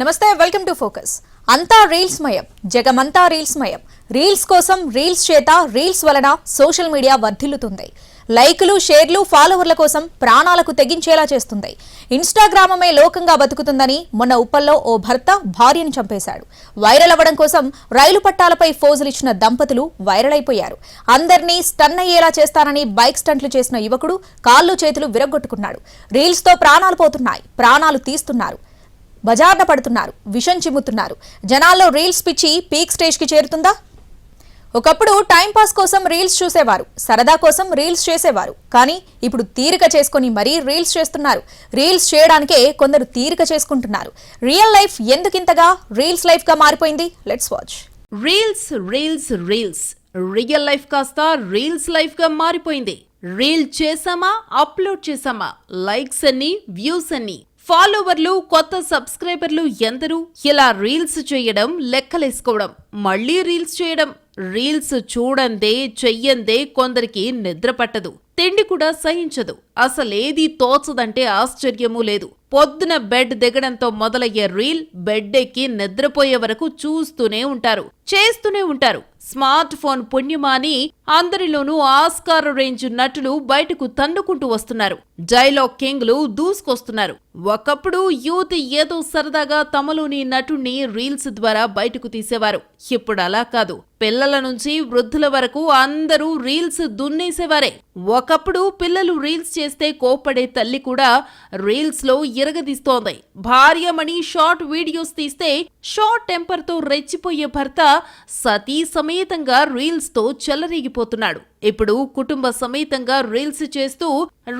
నమస్తే welcome to focus. అంతా reels మయం జగమంతా రీల్స్ మయం. రీల్స్ కోసం రీల్స్ చేత రీల్స్ వలన సోషల్ మీడియా వర్ధిల్లుతుంది. లైకులు షేర్లు ఫాలోవర్ల కోసం ప్రాణాలకు తెగించేలా చేస్తుంది. ఇన్స్టాగ్రామమే లోకంగా బతుకుతుందని మొన్న ఉప్పల్లో ఓ భర్త భార్యను చంపేశాడు. వైరల్ అవ్వడం కోసం రైలు పట్టాలపై ఫోజులిచ్చిన దంపతులు వైరల్ అయిపోయారు. అందరినీ స్టన్ అయ్యేలా చేస్తానని బైక్ స్టంట్లు చేసిన యువకుడు కాళ్ళు చేతులు విరగొట్టుకున్నాడు రీల్స్తో ప్రాణాలు పోతున్నాయి ప్రాణాలు తీస్తున్నారు. బజార్న పడుతున్నారు. విషం చిమ్ముతున్నారు. జనాల్లో రీల్స్ పిచ్చి పీక్ స్టేజ్కి చేరుతుందా? ఒకప్పుడు టైంపాస్ కోసం రీల్స్ చూసేవారు. సరదా కోసం రీల్స్ చేసేవారు. కానీ ఇప్పుడు తీరిక చేసుకొని మరీ రీల్స్ చేస్తున్నారు. రీల్స్ చేయడానికే కొందరు తీరిక చేసుకుంటున్నారు. రియల్ లైఫ్ ఎందుకింతగా రీల్స్ లైఫ్గా మారిపోయింది? Let's watch. Reels reels reels. Real life కాస్త రీల్స్ లైఫ్గా మారిపోయింది. రీల్ చేసామా? అప్లోడ్ చేసామా? లైక్స్ అన్ని వ్యూస్ అన్ని. ఫాలోవర్లు కొత్త సబ్స్క్రైబర్లు ఎందరూ ఇలా రీల్స్ చేయడం లెక్కలేసుకోవడం మళ్ళీ రీల్స్ చేయడం. రీల్స్ చూడందే చెయ్యందే కొందరికి నిద్ర పట్టదు. తిండి కూడా సహించదు. అసలేది తోచదంటే ఆశ్చర్యమూ లేదు. పొద్దున బెడ్ దిగడంతో మొదలయ్యే రీల్ బెడ్ ఎక్కి నిద్రపోయే వరకు చూస్తూనే ఉంటారు. చేస్తూనే ఉంటారు. స్మార్ట్ ఫోన్ పుణ్యమాని అందరిలోనూ ఆస్కార్ రేంజ్ నటులు బయటకు తన్నుకుంటూ వస్తున్నారు. డైలాగ్ కింగ్లు దూసుకొస్తున్నారు. ఒకప్పుడు యూత్ ఏదో సరదాగా తమలోని నటుణ్ణి రీల్స్ ద్వారా బయటకు తీసేవారు. ఇప్పుడు అలా కాదు. పిల్లల నుంచి వృద్ధుల వరకు అందరూ రీల్స్ దున్నేసేవారే. ఒకప్పుడు పిల్లలు రీల్స్ చేస్తే కోపడే తల్లి కూడా రీల్స్లో ఇరగదీస్తోంది. భార్యమణి షార్ట్ వీడియోస్ తీస్తే షార్ట్ టెంపర్తో రెచ్చిపోయే భర్త సతీ సమేతంగా రీల్స్తో చెలరేగిపోతున్నాడు. ఇప్పుడు కుటుంబ సమేతంగా రీల్స్ చేస్తూ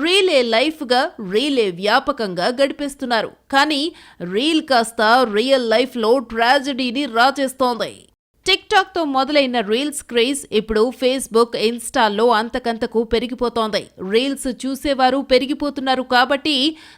రీలే లైఫ్గా రీలే వ్యాపకంగా గడిపేస్తున్నారు. కానీ రీల్ కాస్త రియల్ లైఫ్లో ట్రాజడీని రాచేస్తోంది టిక్ టాక్తో మొదలైన రీల్స్ క్రేజ్ ఇప్పుడు ఫేస్బుక్ ఇన్స్టాల్లో అంతకంతకు పెరిగిపోతోంది. రీల్స్ చూసేవారు పెరిగిపోతున్నారు కాబట్టి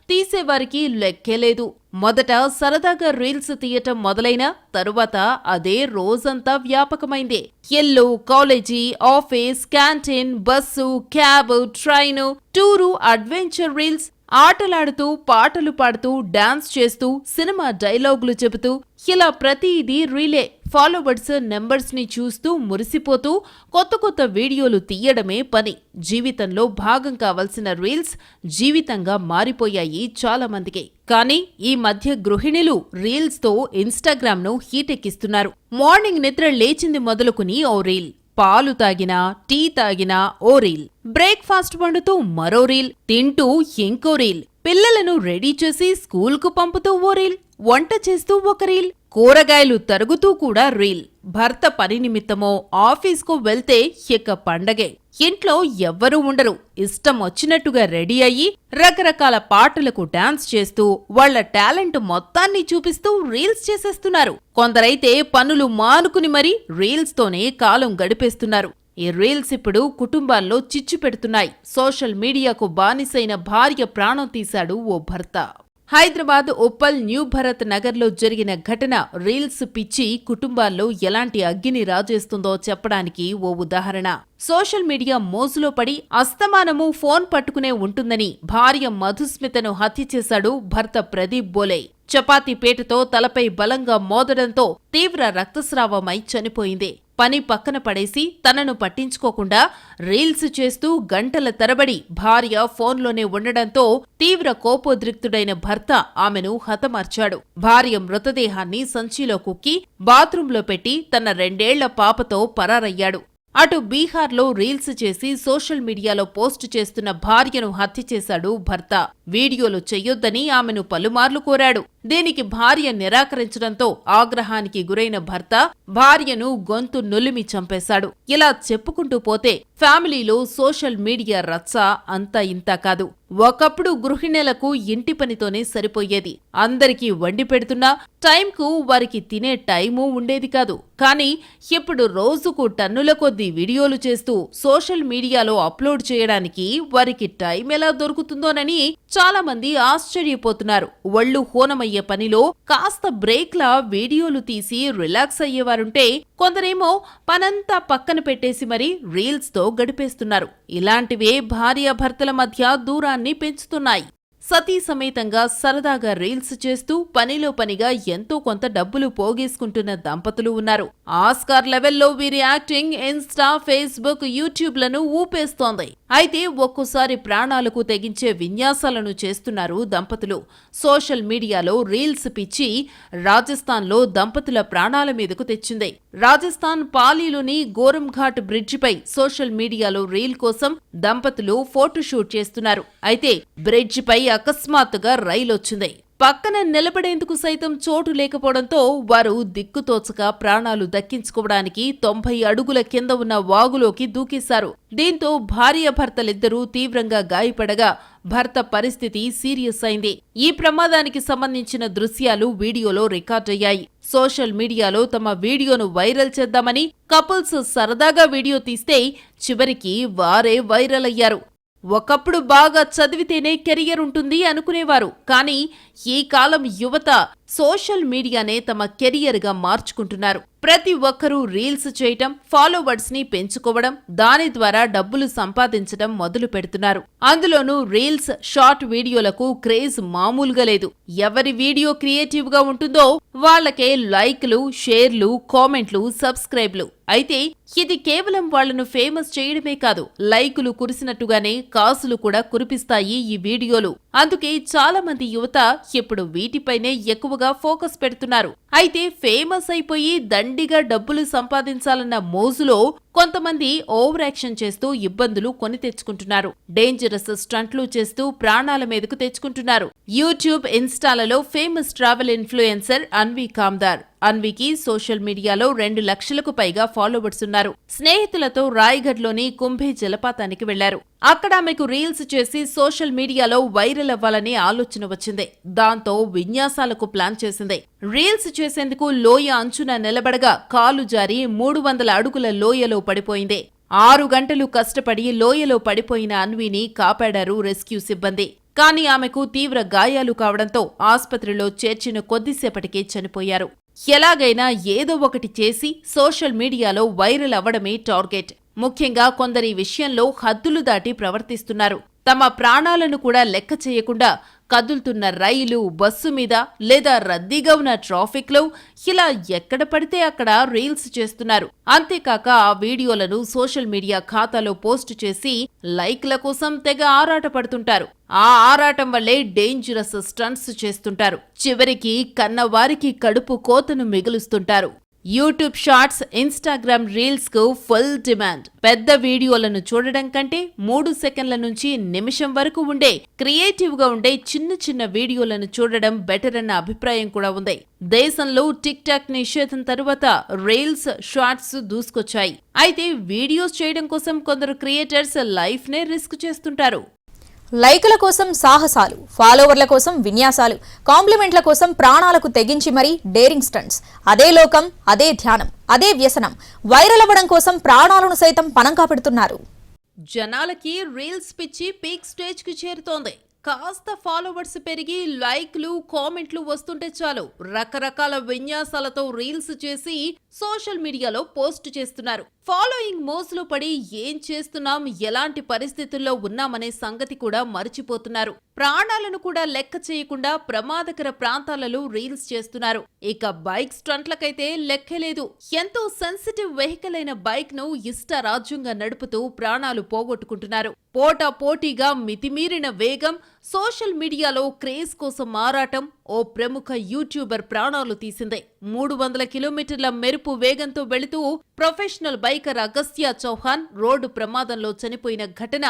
తీసేవారికి లెక్కే లేదు. మొదట సరదాగా రీల్స్ తీయటం మొదలైన తరువాత అదే రోజంతా వ్యాపకమైంది. ఇల్లు college office canteen bus cab train tour adventure reels ఆటలాడుతూ పాటలు పాడుతూ డాన్స్ చేస్తూ సినిమా డైలాగులు చెబుతూ ఇలా ప్రతిదీ రీలే. ఫాలోవర్స్ నెంబర్స్ని చూస్తూ మురిసిపోతూ కొత్త కొత్త వీడియోలు తీయడమే పని. జీవితంలో భాగం కావలసిన రీల్స్ జీవితంగా మారిపోయాయి చాలా మందికి కానీ ఈ మధ్య గృహిణులు రీల్స్తో ఇన్స్టాగ్రామ్ను హీటెక్కిస్తున్నారు. మార్నింగ్ నిద్ర లేచింది మొదలుకుని ఓ రీల్. పాలు తాగినా టీ తాగినా ఓ రీల్. బ్రేక్ఫాస్ట్ వండుతూ మరో రీల్ తింటూ ఇంకో రీల్. పిల్లలను రెడీ చేసి స్కూల్కు పంపుతూ ఓ రీల్ వంట చేస్తూ ఒక రీల్. కూరగాయలు తరుగుతూ కూడా రీల్. భర్త పని నిమిత్తమో ఆఫీస్కు వెళ్తే ఇక పండగే. ఇంట్లో ఎవ్వరూ ఉండరు. ఇష్టం వచ్చినట్టుగా రెడీ అయ్యి రకరకాల పాటలకు డాన్స్ చేస్తూ వాళ్ళ టాలెంట్ మొత్తాన్ని చూపిస్తూ రీల్స్ చేసేస్తున్నారు. కొందరైతే పనులు మానుకుని మరీ రీల్స్తోనే కాలం గడిపేస్తున్నారు. ఈ రీల్స్ ఇప్పుడు కుటుంబాల్లో చిచ్చు పెడుతున్నాయి. సోషల్ మీడియాకు బానిసైన భార్య ప్రాణం తీశాడు ఓ భర్త. హైదరాబాద్ ఉప్పల్ న్యూ భరత్ నగర్లో జరిగిన ఘటన రీల్స్ పిచ్చి కుటుంబాల్లో ఎలాంటి అగ్గిని రాజేస్తుందో చెప్పడానికి ఓ ఉదాహరణ. సోషల్ మీడియా మోజులో పడి అస్తమానము ఫోన్ పట్టుకునే ఉంటుందని భార్య మధుస్మితను హత్య చేశాడు భర్త ప్రదీప్ బోలే. చపాతీ పేటతో తలపై బలంగా మోదడంతో తీవ్ర రక్తస్రావమై చనిపోయింది. పని పక్కన పడేసి తనను పట్టించుకోకుండా రీల్స్ చేస్తూ గంటల తరబడి భార్య ఫోన్లోనే ఉండడంతో తీవ్ర కోపోద్రిక్తుడైన భర్త ఆమెను హతమార్చాడు. భార్య మృతదేహాన్ని సంచిలో కుక్కి బాత్రూంలో పెట్టి తన రెండేళ్ళ పాపతో పరారయ్యాడు. అటు బీహార్లో రీల్స్ చేసి సోషల్ మీడియాలో పోస్ట్ చేస్తున్న భార్యను హత్య చేశాడు భర్త. వీడియోలు చెయ్యొద్దని ఆమెను పలుమార్లు కోరాడు. దీనికి భార్య నిరాకరించడంతో ఆగ్రహానికి గురైన భర్త భార్యను గొంతు నులిమి చంపేశాడు. ఇలా చెప్పుకుంటూ పోతే ఫ్యామిలీలో సోషల్ మీడియా రచ్చ అంతా ఇంతా కాదు. ఒకప్పుడు గృహిణులకు ఇంటి పనితోనే సరిపోయేది. అందరికీ వండి పెడుతున్నా టైంకు వారికి తినే టైము ఉండేది కాదు. కానీ ఇప్పుడు రోజుకు టన్నుల కొద్దీ వీడియోలు చేస్తూ సోషల్ మీడియాలో అప్లోడ్ చేయడానికి వారికి టైం ఎలా దొరుకుతుందోనని చాలా మంది ఆశ్చర్యపోతున్నారు. ఒళ్ళు హోనమయ్యే పనిలో కాస్త బ్రేక్లా వీడియోలు తీసి రిలాక్స్ అయ్యేవారుంటే కొందరేమో పనంతా పక్కన పెట్టేసి మరీ రీల్స్తో గడిపేస్తున్నారు. ఇలాంటివే భార్యాభర్తల మధ్య దూరాన్ని పెంచుతున్నాయి. సతీ సమేతంగా సరదాగా రీల్స్ చేస్తూ పనిలో పనిగా ఎంతో కొంత డబ్బులు పోగేసుకుంటున్న దంపతులు ఉన్నారు. ఆస్కార్ లెవెల్లో వీరి యాక్టింగ్ ఇన్స్టా ఫేస్బుక్ యూట్యూబ్లను ఊపేస్తోంది. అయితే ఒక్కోసారి ప్రాణాలకు తెగించే విన్యాసాలను చేస్తున్నారు దంపతులు. సోషల్ మీడియాలో రీల్స్ పిచ్చి రాజస్థాన్లో దంపతుల ప్రాణాల మీదకు తెచ్చింది. రాజస్థాన్ పాలీలోని గోరంఘాట్ బ్రిడ్జిపై సోషల్ మీడియాలో రీల్ కోసం దంపతులు ఫోటోషూట్ చేస్తున్నారు. అయితే బ్రిడ్జిపై అకస్మాత్తుగా రైలు వచ్చింది పక్కన నిలబడేందుకు సైతం చోటు లేకపోవడంతో వారు దిక్కుతోచక ప్రాణాలు దక్కించుకోవడానికి తొంభై అడుగుల కింద ఉన్న వాగులోకి దూకేశారు. దీంతో భార్యాభర్తలిద్దరూ తీవ్రంగా గాయపడగా భర్త పరిస్థితి సీరియస్ అయింది. ఈ ప్రమాదానికి సంబంధించిన దృశ్యాలు వీడియోలో రికార్డయ్యాయి. సోషల్ మీడియాలో తమ వీడియోను వైరల్ చేద్దామని కపుల్స్ సరదాగా వీడియో తీస్తే చివరికి వారే వైరల్ అయ్యారు. ఒకప్పుడు బాగా చదివితేనే కెరియర్ ఉంటుంది అనుకునేవారు. కానీ ఈ కాలం యువత సోషల్ మీడియానే తమ కెరియర్గా మార్చుకుంటున్నారు. ప్రతి ఒక్కరూ రీల్స్ చేయటం ఫాలోవర్స్ని పెంచుకోవడం దాని ద్వారా డబ్బులు సంపాదించడం మొదలు పెడుతున్నారు. అందులోనూ రీల్స్ షార్ట్ వీడియోలకు క్రేజ్ మామూలుగా లేదు. ఎవరి వీడియో క్రియేటివ్గా ఉంటుందో వాళ్ళకే లైక్లు షేర్లు కామెంట్లు సబ్స్క్రైబ్లు. అయితే ఇది కేవలం వాళ్ళను ఫేమస్ చేయడమే కాదు లైకులు కురిసినట్టుగానే కాసులు కూడా కురిపిస్తాయి ఈ వీడియోలు. అందుకే చాలా మంది యువత ఇప్పుడు వీటిపైనే ఎక్కువ ఎక్కువగా ఫోకస్ పెడుతున్నారు. అయితే ఫేమస్ అయిపోయి దండిగా డబ్బులు సంపాదించాలన్న మోజులో కొంతమంది ఓవర్ యాక్షన్ చేస్తూ ఇబ్బందులు కొని తెచ్చుకుంటున్నారు. డేంజరస్ స్టంట్లు చేస్తూ ప్రాణాల మీదకు తెచ్చుకుంటున్నారు. YouTube ఇన్స్టాలలో famous travel influencer Anvi Kamdar. అన్వికి social మీడియాలో రెండు లక్షలకు పైగా ఫాలోవర్స్ ఉన్నారు. స్నేహితులతో రాయ్గఢ్లోని కుంభే జలపాతానికి వెళ్ళారు. అక్కడ ఆమెకు రీల్స్ చేసి సోషల్ మీడియాలో వైరల్ అవ్వాలనే ఆలోచన వచ్చింది. దాంతో విన్యాసాలకు ప్లాన్ చేసింది. రీల్స్ చేసేందుకు లోయ అంచున నిలబడగా కాలు జారి మూడు వందల అడుగుల లోయలో పడిపోయింది. ఆరు గంటలు కష్టపడి లోయలో పడిపోయిన అన్విని కాపాడారు రెస్క్యూ సిబ్బంది. కానీ ఆమెకు తీవ్ర గాయాలు కావడంతో ఆస్పత్రిలో చేర్చిన కొద్దిసేపటికే చనిపోయారు. ఎలాగైనా ఏదో ఒకటి చేసి సోషల్ మీడియాలో వైరల్ అవ్వడమే టార్గెట్. ముఖ్యంగా కొందరి విషయంలో హద్దులు దాటి ప్రవర్తిస్తున్నారు. తమ ప్రాణాలను కూడా లెక్క చేయకుండా కదులుతున్న రైలు బస్సు మీద లేదా రద్దీగా ఉన్న ట్రాఫిక్లో ఇలా ఎక్కడ పడితే అక్కడ రీల్స్ చేస్తున్నారు. అంతేకాక ఆ వీడియోలను సోషల్ మీడియా ఖాతాలో పోస్ట్ చేసి లైక్ల కోసం తెగ ఆరాట పడుతుంటారు. ఆ ఆరాటం వల్లే డేంజరస్ స్టంట్స్ చేస్తుంటారు. చివరికి కన్నవారికి కడుపు కోతను మిగులుస్తుంటారు. యూట్యూబ్ షార్ట్స్ ఇన్స్టాగ్రామ్ రీల్స్కు ఫుల్ డిమాండ్. పెద్ద వీడియోలను చూడడం కంటే మూడు సెకండ్ల నుంచి నిమిషం వరకు ఉండే క్రియేటివ్గా ఉండే చిన్న చిన్న వీడియోలను చూడడం బెటర్ అన్న అభిప్రాయం కూడా ఉంది. దేశంలో టిక్ టాక్ నిషేధం తరువాత రీల్స్ షార్ట్స్ దూసుకొచ్చాయి. అయితే వీడియోస్ చేయడం కోసం కొందరు క్రియేటర్స్ లైఫ్ నే రిస్క్ చేస్తుంటారు. లైకుల కోసం సాహసాలు ఫాలోవర్ల కోసం విన్యాసాలు కాంప్లిమెంట్ల కోసం ప్రాణాలకు తెగించి మరీ డేరింగ్ స్టంట్స్. అదే లోకం అదే ధ్యానం అదే వ్యసనం. వైరల్ అవ్వడం కోసం ప్రాణాలను సైతం పణంగా పెడుతున్నారు. జనాలకి రీల్స్ పిచ్చి పీక్ స్టేజ్కి చేరుతోంది. కాస్త ఫాలోవర్స్ పెరిగి లైక్లు కామెంట్లు వస్తుంటే చాలు రకరకాల విన్యాసాలతో రీల్స్ చేసి సోషల్ మీడియాలో పోస్ట్ చేస్తున్నారు. ఫాలోయింగ్ మోస్లో పడి ఏం చేస్తున్నాం ఎలాంటి పరిస్థితుల్లో ఉన్నామనే సంగతి కూడా మర్చిపోతున్నారు. ప్రాణాలను కూడా లెక్క చేయకుండా ప్రమాదకర ప్రాంతాలలో రీల్స్ చేస్తున్నారు. ఇక బైక్ స్టంట్లకైతే లెక్కలేదు ఎంతో సెన్సిటివ్ వెహికల్ అయిన బైక్ను ఇష్ట రాజ్యంగా నడుపుతూ ప్రాణాలు పోగొట్టుకుంటున్నారు. పోటా పోటీగా మితిమీరిన వేగం సోషల్ మీడియాలో క్రేజ్ కోసం మారాటం ఓ ప్రముఖ యూట్యూబర్ ప్రాణాలు తీసిందే. మూడు వందల కిలోమీటర్ల మెరుపు వేగంతో వెళుతూ professional biker Agastya Chauhan road ప్రమాదంలో చనిపోయిన ఘటన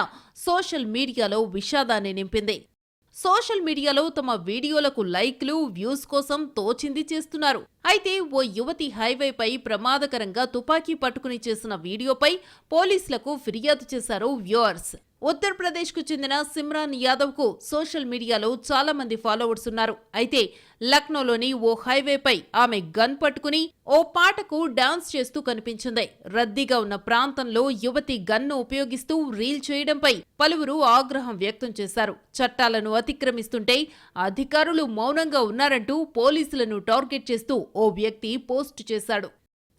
సోషల్ మీడియాలో విషాదాన్ని నింపింది. సోషల్ మీడియాలో తమ వీడియోలకు లైక్లు వ్యూస్ కోసం తోచింది చేస్తున్నారు. అయితే ఓ యువతి హైవేపై ప్రమాదకరంగా తుపాకీ పట్టుకుని చేసిన వీడియోపై పోలీసులకు ఫిర్యాదు చేశారు వ్యూవర్స్. ఉత్తరప్రదేశ్కు చెందిన సిమ్రాన్ యాదవ్కు సోషల్ మీడియాలో చాలా మంది ఫాలోవర్స్ ఉన్నారు. అయితే లక్నోలోని ఓ హైవేపై ఆమె గన్ పట్టుకుని ఓ పాటకు డాన్స్ చేస్తూ కనిపించింది. రద్దీగా ఉన్న ప్రాంతంలో యువతి గన్ను ఉపయోగిస్తూ రీల్ చేయడంపై పలువురు ఆగ్రహం వ్యక్తం చేశారు. చట్టాలను అతిక్రమిస్తుంటే అధికారులు మౌనంగా ఉన్నారంటూ పోలీసులను టార్గెట్ చేస్తూ ఓ వ్యక్తి పోస్ట్ చేశాడు.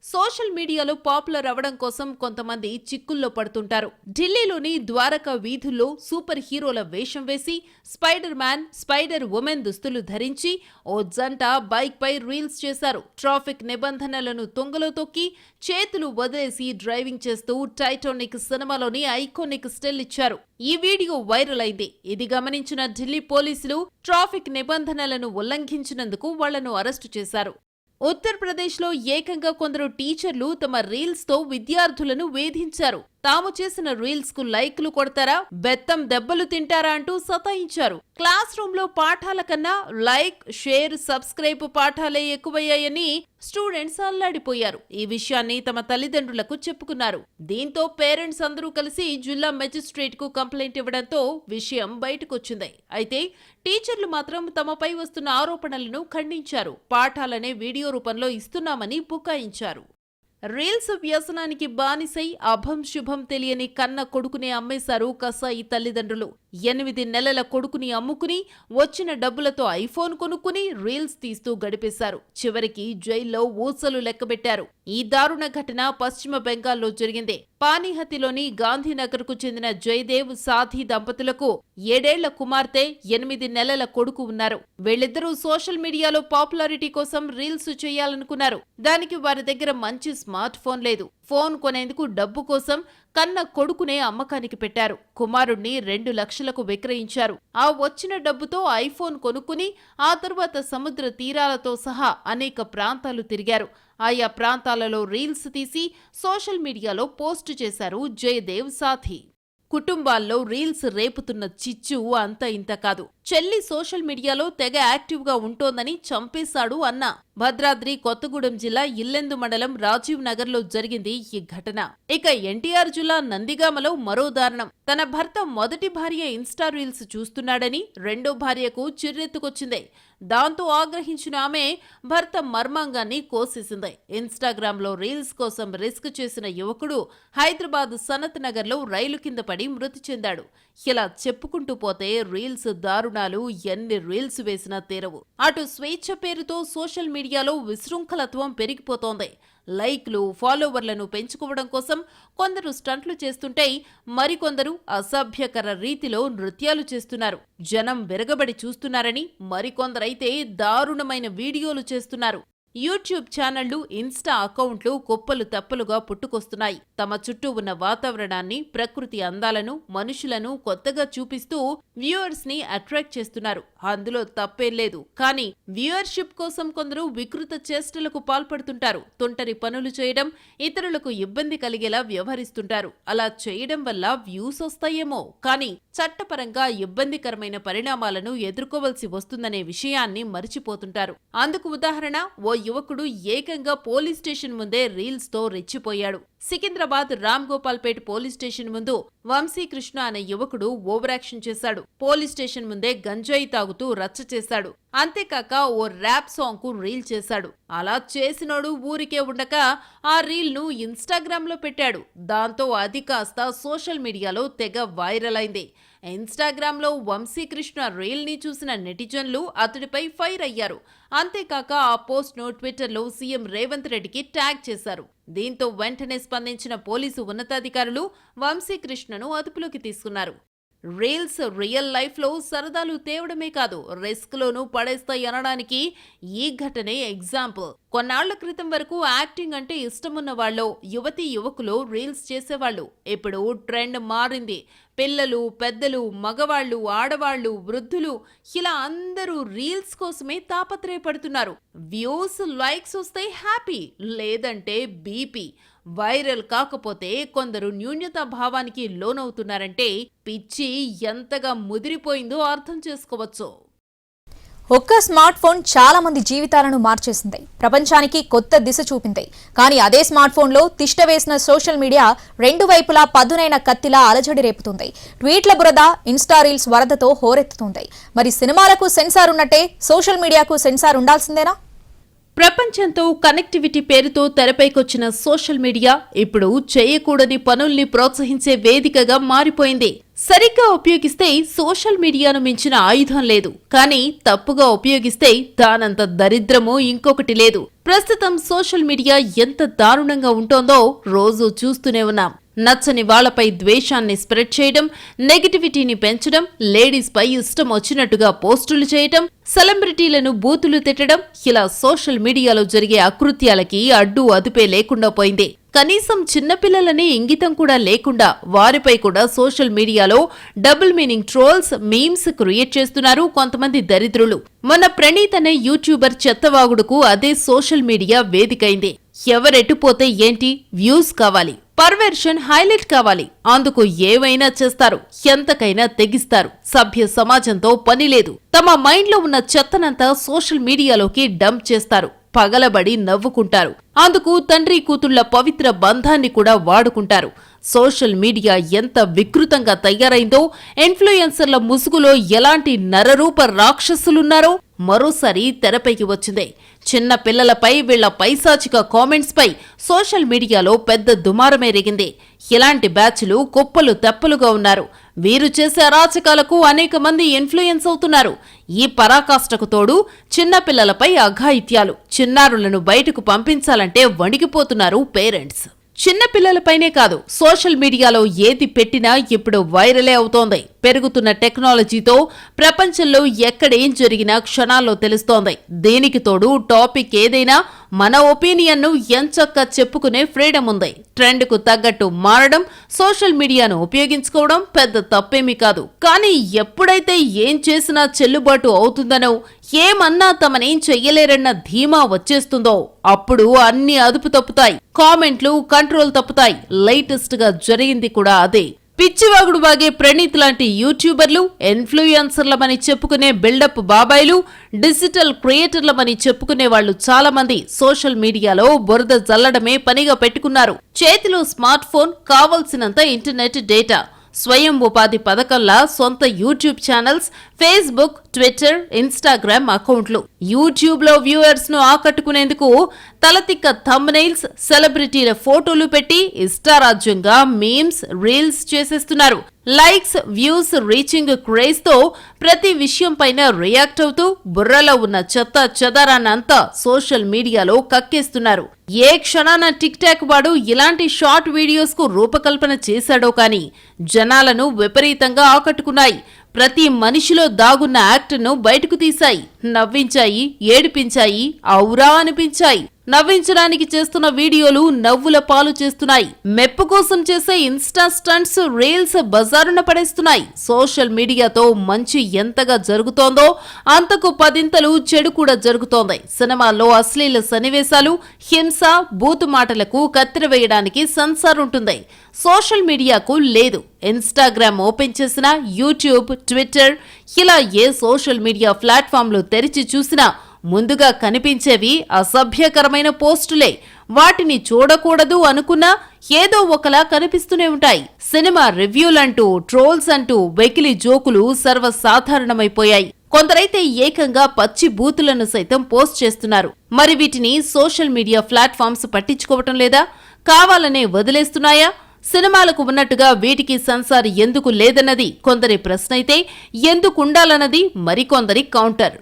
సోషల్ మీడియాలో పాపులర్ అవ్వడం కోసం కొంతమంది చిక్కుల్లో పడుతుంటారు. ఢిల్లీలోని ద్వారకా వీధుల్లో సూపర్ హీరోల వేషం వేసి స్పైడర్ మ్యాన్ స్పైడర్ ఉమెన్ దుస్తులు ధరించి ఓ జంట బైక్ పై రీల్స్ చేశారు. ట్రాఫిక్ నిబంధనలను తొంగలో తొక్కి చేతులు వదిలేసి డ్రైవింగ్ చేస్తూ టైటానిక్ సినిమాలోని ఐకానిక్ స్టిల్ ఇచ్చారు. ఈ వీడియో వైరల్ అయింది. ఇది గమనించిన ఢిల్లీ పోలీసులు ట్రాఫిక్ నిబంధనలను ఉల్లంఘించినందుకు వాళ్ళను అరెస్టు చేశారు. ఉత్తరప్రదేశ్లో ఏకంగా కొందరు టీచర్లు తమ రీల్స్తో విద్యార్థులను వేధించారు. తాము చేసిన రీల్స్కు లైక్లు కొడతారా? బెత్తం దెబ్బలు తింటారా అంటూ సతాయించారు. క్లాస్ రూమ్లో పాఠాల కన్నా లైక్ షేర్ సబ్స్క్రైబ్ పాఠాలే ఎక్కువయ్యాయని స్టూడెంట్స్ అల్లాడిపోయారు. ఈ విషయాన్ని తమ తల్లిదండ్రులకు చెప్పుకున్నారు. దీంతో పేరెంట్స్ అందరూ కలిసి జిల్లా మెజిస్ట్రేట్కు కంప్లైంట్ ఇవ్వడంతో విషయం బయటకొచ్చింది. అయితే టీచర్లు మాత్రం తమపై వస్తున్న ఆరోపణలను ఖండించారు. పాఠాలనే వీడియో రూపంలో ఇస్తున్నామని బుకాయించారు. రీల్స్ వ్యసనానికి బానిసై అభం శుభం తెలియని కన్న కొడుకునే అమ్మేశారు కసాయి తల్లిదండ్రులు. ఎనిమిది నెలల కొడుకుని అమ్ముకుని వచ్చిన డబ్బులతో ఐఫోన్ కొనుక్కుని రీల్స్ తీస్తూ గడిపేశారు. చివరికి జైల్లో ఊసలు లెక్కబెట్టారు. ఈ దారుణ ఘటన పశ్చిమ బెంగాల్లో జరిగింది. పానీహతిలోని గాంధీనగర్కు చెందిన జయదేవ్ సాధి దంపతులకు ఏడేళ్ళ కుమార్తె ఎనిమిది నెలల కొడుకు ఉన్నారు. వీళ్ళిద్దరూ సోషల్ మీడియాలో పాపులారిటీ కోసం రీల్స్ చేయాలనుకున్నారు. దానికి వారి దగ్గర మంచి స్మార్ట్ ఫోన్ లేదు. ఫోన్ కొనేందుకు డబ్బు కోసం కన్న కొడుకునే అమ్మకానికి పెట్టారు. కుమారుణ్ణి రెండు లక్షలకు విక్రయించారు. ఆ వచ్చిన డబ్బుతో ఐఫోన్ కొనుక్కుని ఆ తరువాత సముద్ర తీరాలతో సహా అనేక ప్రాంతాలు తిరిగారు. ఆయా ప్రాంతాలలో రీల్స్ తీసి సోషల్ మీడియాలో పోస్టు చేశారు జయదేవ్ సాథి. కుటుంబాల్లో రీల్స్ రేపుతున్న చిచ్చు అంత ఇంత కాదు. చెల్లి సోషల్ మీడియాలో తెగ యాక్టివ్గా ఉంటోందని చంపేశాడు అన్న భద్రాద్రి కొత్తగూడెం జిల్లా ఇల్లెందు మండలం రాజీవ్ నగర్లో జరిగింది ఈ ఘటన. ఇక ఎన్టీఆర్ జిల్లా నందిగామలో మరో దారుణం. తన భర్త మొదటి భార్య ఇన్స్టా రీల్స్ చూస్తున్నాడని రెండో భార్యకు చిర్రెత్తుకొచ్చింది. దాంతో ఆగ్రహించిన ఆమె భర్త మర్మాంగాన్ని కోసేసింది. ఇన్స్టాగ్రామ్లో రీల్స్ కోసం రిస్క్ చేసిన యువకుడు హైదరాబాద్ సనత్ నగర్లో రైలు కింద పడి మృతి చెందాడు. ఇలా చెప్పుకుంటూ పోతే రీల్స్ దారుణాలు ఎన్ని రీల్స్ వేసినా తీరవు. అటు స్వేచ్ఛ పేరుతో సోషల్ మీడియా మీడియాలో విశృంఖలత్వం పెరిగిపోతోంది. లైక్లు ఫాలోవర్లను పెంచుకోవడం కోసం కొందరు స్టంట్లు చేస్తుంటే మరికొందరు అసభ్యకర రీతిలో నృత్యాలు చేస్తున్నారు. జనం విరగబడి చూస్తున్నారని మరికొందరైతే దారుణమైన వీడియోలు చేస్తున్నారు. యూట్యూబ్ ఛానళ్ళు ఇన్స్టా అకౌంట్లు కుప్పలు తప్పలుగా పుట్టుకొస్తున్నాయి. తమ చుట్టూ ఉన్న వాతావరణాన్ని ప్రకృతి అందాలను మనుషులను కొత్తగా చూపిస్తూ వ్యూవర్స్ని అట్రాక్ట్ చేస్తున్నారు. అందులో తప్పేం లేదు. కానీ వ్యూవర్షిప్ కోసం కొందరు వికృత చేష్టలకు పాల్పడుతుంటారు. తొంటరి పనులు చేయడం ఇతరులకు ఇబ్బంది కలిగేలా వ్యవహరిస్తుంటారు. అలా చేయడం వల్ల వ్యూస్ వస్తాయేమో. కానీ చట్టపరంగా ఇబ్బందికరమైన పరిణామాలను ఎదుర్కోవలసి వస్తుందనే విషయాన్ని మరిచిపోతుంటారు. అందుకు ఉదాహరణ ఓ యువకుడు ఏకంగా పోలీస్ స్టేషన్ ముందే రీల్స్తో రెచ్చిపోయాడు. సికింద్రాబాద్ రామ్ గోపాల్పేట్ పోలీస్ స్టేషన్ ముందు వంశీకృష్ణ అనే యువకుడు ఓవరాక్షన్ చేశాడు. పోలీస్ స్టేషన్ ముందే గంజాయి తాగుతూ రచ్చ చేశాడు. అంతేకాక ఓ ర్యాప్ సాంగ్కు రీల్ చేశాడు. అలా చేసినోడు ఊరికే ఉండక ఆ రీల్ను ఇన్స్టాగ్రామ్లో పెట్టాడు. దాంతో అది కాస్త సోషల్ మీడియాలో తెగ వైరల్ అయింది. ఇన్స్టాగ్రామ్లో వంశీకృష్ణ రీల్ని చూసిన నెటిజన్లు అతడిపై ఫైర్ అయ్యారు. అంతేకాక ఆ పోస్ట్ను ట్విట్టర్లో సీఎం రేవంత్ రెడ్డికి ట్యాగ్ చేశారు. దీంతో వెంటనే స్పందించిన పోలీసు ఉన్నతాధికారులు వంశీకృష్ణను అదుపులోకి తీసుకున్నారు. రీల్స్ రియల్ లైఫ్లో సరదాలు తేవడమే కాదు రిస్క్లోనూ పడేస్తాయి అనడానికి ఈ ఘటనే ఎగ్జాంపుల్. కొన్నాళ్ళ క్రితం వరకు యాక్టింగ్ అంటే ఇష్టమున్న వాళ్ళు యువతి యువకులు రీల్స్ చేసేవాళ్ళు. ఇప్పుడు ట్రెండ్ మారింది. పిల్లలు పెద్దలు మగవాళ్ళు ఆడవాళ్ళు వృద్ధులు ఇలా అందరూ రీల్స్ కోసమే తాపత్రయపడుతున్నారు. వ్యూస్ లైక్స్ వస్తే హ్యాపీ లేదంటే బీపీ. వైరల్ కాకపోతే కొందరు న్యూన్యతా భావానికి లోనవుతున్నారంటే పిచ్చి ఎంతగా ముదిరిపోయిందో అర్థం చేసుకోవచ్చు. ఒక్క స్మార్ట్ ఫోన్ చాలా మంది జీవితాలను మార్చేసింది. ప్రపంచానికి కొత్త దిశ చూపింది. కానీ అదే స్మార్ట్ ఫోన్లో తిష్ట వేసిన సోషల్ మీడియా రెండు వైపులా పదునైన కత్తిలా అలజడి రేపుతుంది. ట్వీట్ల బురద ఇన్స్టా రీల్స్ వరదతో హోరెత్తుతుంది. మరి సినిమాలకు సెన్సార్ ఉన్నట్టే సోషల్ మీడియాకు సెన్సార్ ఉండాల్సిందేనా? ప్రపంచంతో కనెక్టివిటీ పేరుతో తెరపైకొచ్చిన సోషల్ మీడియా ఇప్పుడు చేయకూడని పనుల్ని ప్రోత్సహించే వేదికగా మారిపోయింది. సరిగ్గా ఉపయోగిస్తే సోషల్ మీడియాను మించిన ఆయుధం లేదు. కానీ తప్పుగా ఉపయోగిస్తే దానంత దరిద్రము ఇంకొకటి లేదు. ప్రస్తుతం సోషల్ మీడియా ఎంత దారుణంగా ఉంటోందో రోజు చూస్తూనే ఉన్నాం. నచ్చని వాళ్ళపై ద్వేషాన్ని స్ప్రెడ్ చేయడం నెగటివిటీని పెంచడం లేడీస్ పై ఇష్టం వచ్చినట్టుగా పోస్టులు చేయడం సెలబ్రిటీలను బూతులు తిట్టడం ఇలా సోషల్ మీడియాలో జరిగే అకృత్యాలకి అడ్డు అదుపే లేకుండా పోయింది. కనీసం చిన్నపిల్లలని ఇంగితం కూడా లేకుండా వారిపై కూడా సోషల్ మీడియాలో double meaning trolls memes create చేస్తున్నారు కొంతమంది దరిద్రులు. మన ప్రణీత్ అనే యూట్యూబర్ చెత్తవాగుడుకు అదే సోషల్ మీడియా వేదికైంది. ఎవరెట్టుపోతే ఏంటి? వ్యూస్ కావాలి. పర్వెర్షన్ హైలైట్ కావాలి. అందుకు ఏవైనా చేస్తారు. ఎంతకైనా తెగిస్తారు. సభ్య సమాజంతో పని లేదు. తమ మైండ్లో ఉన్న చెత్తనంతా సోషల్ మీడియాలోకి డంప్ చేస్తారు. పగలబడి నవ్వుకుంటారు. అందుకు తండ్రి కూతుళ్ళ పవిత్ర బంధాన్ని కూడా వాడుకుంటారు. సోషల్ మీడియా ఎంత వికృతంగా తయారైందో ఇన్ఫ్లుయెన్సర్ల ముసుగులో ఎలాంటి నరరూప రాక్షసులున్నారో మరోసారి తెరపైకి వచ్చింది. చిన్న పిల్లలపై వీళ్ళ పైశాచిక కామెంట్స్పై సోషల్ మీడియాలో పెద్ద దుమారమే రేగింది. ఇలాంటి బ్యాచ్లు కుప్పలు తెప్పలుగా ఉన్నారు. వీరు చేసే అరాచకాలకు అనేక మంది ఇన్ఫ్లుయెన్స్ అవుతున్నారు. ఈ పరాకాష్ఠకు తోడు చిన్నపిల్లలపై అఘాయిత్యాలు చిన్నారులను బయటకు పంపించాలంటే వణికిపోతున్నారు పేరెంట్స్ చిన్న పిల్లలపైనే కాదు సోషల్ మీడియాలో ఏది పెట్టినా ఇప్పుడు వైరలే అవుతోంది. పెరుగుతున్న టెక్నాలజీతో ప్రపంచంలో ఎక్కడేం జరిగినా క్షణాల్లో తెలుస్తోంది. దీనికి తోడు టాపిక్ ఏదైనా మన ఒపీనియన్ను ఎంచక్క చెప్పుకునే ఫ్రీడమ్ ఉంది. ట్రెండ్కు తగ్గట్టు మారడం సోషల్ మీడియాను ఉపయోగించుకోవడం పెద్ద తప్పేమీ కాదు. కానీ ఎప్పుడైతే ఏం చేసినా చెల్లుబాటు అవుతుందనో ఏమన్నా తమనేం చెయ్యలేరన్న ధీమా వచ్చేస్తుందో అప్పుడు అన్ని అదుపు తప్పుతాయి కామెంట్లు కంట్రోల్ తప్పుతాయి. లేటెస్ట్గా జరిగింది కూడా అదే. పిచ్చివాగుడు బాగే ప్రణీత్ లాంటి యూట్యూబర్లు ఇన్ఫ్లుయెన్సర్లమని చెప్పుకునే బిల్డప్ బాబాయిలు డిజిటల్ క్రియేటర్లమని చెప్పుకునే వాళ్ళు చాలా మంది సోషల్ మీడియాలో బురద జల్లడమే పనిగా పెట్టుకున్నారు. చేతిలో స్మార్ట్ ఫోన్ కావలసినంత ఇంటర్నెట్ డేటా స్వయం ఉపాధి పథకంలా సొంత YouTube channels Facebook Twitter Instagram అకౌంట్లు యూట్యూబ్లో వ్యూయర్స్ను ఆకట్టుకునేందుకు తలతిక్క థంబ్నైల్స్ సెలబ్రిటీల ఫోటోలు పెట్టి ఇష్టారాజ్యంగా మీమ్స్ రీల్స్ చేసేస్తున్నారు. లైక్స్ వ్యూస్ రీచింగ్ క్రేజ్తో ప్రతి విషయం పైన రియాక్ట్ అవుతూ బుర్రలో ఉన్న చెత్త చెదారాన్నంతా సోషల్ మీడియాలో కక్కేస్తున్నారు. ఏ క్షణాన టిక్ టాక్ వాడు ఇలాంటి షార్ట్ వీడియోస్కు రూపకల్పన చేశాడో కానీ జనాలను విపరీతంగా ఆకట్టుకున్నాయి. ప్రతి మనిషిలో దాగున్న యాక్ట్ను బయటకు తీశాయి. నవ్వించాయి ఏడిపించాయి ఔరా అనిపించాయి. నవ్వించడానికి చేస్తున్న వీడియోలు నవ్వుల పాలు చేస్తున్నాయి. మెప్పు కోసం చేసే ఇన్స్టా స్టంట్స్ రీల్స్ బజారున పడేస్తున్నాయి. సోషల్ మీడియాతో మంచి ఎంతగా జరుగుతోందో అంతకు పదింతలు చెడు కూడా జరుగుతోంది. సినిమాల్లో అశ్లీల సన్నివేశాలు హింస బూతు మాటలకు కత్తిరవేయడానికి సెన్సార్ ఉంటుంది. సోషల్ మీడియాకు లేదు. ఇన్స్టాగ్రామ్ ఓపెన్ చేసిన యూట్యూబ్ ట్విట్టర్ ఇలా ఏ సోషల్ మీడియా ప్లాట్ఫామ్లు తెరిచి చూసినా ముందుగా కనిపించేవి అసభ్యకరమైన పోస్టులే. వాటిని చూడకూడదు అనుకున్నా ఏదో ఒకలా కనిపిస్తూనే ఉంటాయి. సినిమా రివ్యూలంటూ ట్రోల్స్ అంటూ వెకిలి జోకులు సర్వసాధారణమైపోయాయి. కొందరైతే ఏకంగా పచ్చి బూతులను సైతం పోస్ట్ చేస్తున్నారు. మరి వీటిని సోషల్ మీడియా ప్లాట్ఫామ్స్ పట్టించుకోవటం లేదా? కావాలనే వదిలేస్తున్నాయా? సినిమాలకు ఉన్నట్టుగా వీటికి సెన్సార్ ఎందుకు లేదన్నది కొందరి ప్రశ్న అయితే ఎందుకుండాలన్నది మరికొందరి కౌంటర్.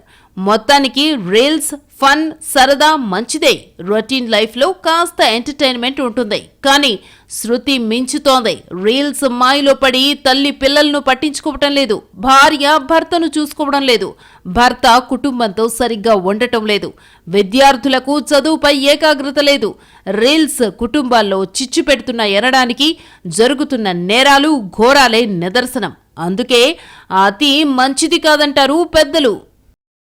మొత్తానికి రీల్స్ ఫన్ సరదా మంచిదే. రొటీన్ లైఫ్లో కాస్త ఎంటర్టైన్మెంట్ ఉంటుంది. కానీ శృతి మించుతోంది. రీల్స్ మాయలో పడి తల్లి పిల్లలను పట్టించుకోవటం లేదు. భార్య భర్తను చూసుకోవడం లేదు. భర్త కుటుంబంతో సరిగ్గా ఉండటం లేదు. విద్యార్థులకు చదువుపై ఏకాగ్రత లేదు. రీల్స్ కుటుంబాల్లో చిచ్చు పెడుతున్న ఎనడానికి జరుగుతున్న నేరాలు ఘోరాలే నిదర్శనం. అందుకే అతి మంచిది కాదంటారు పెద్దలు.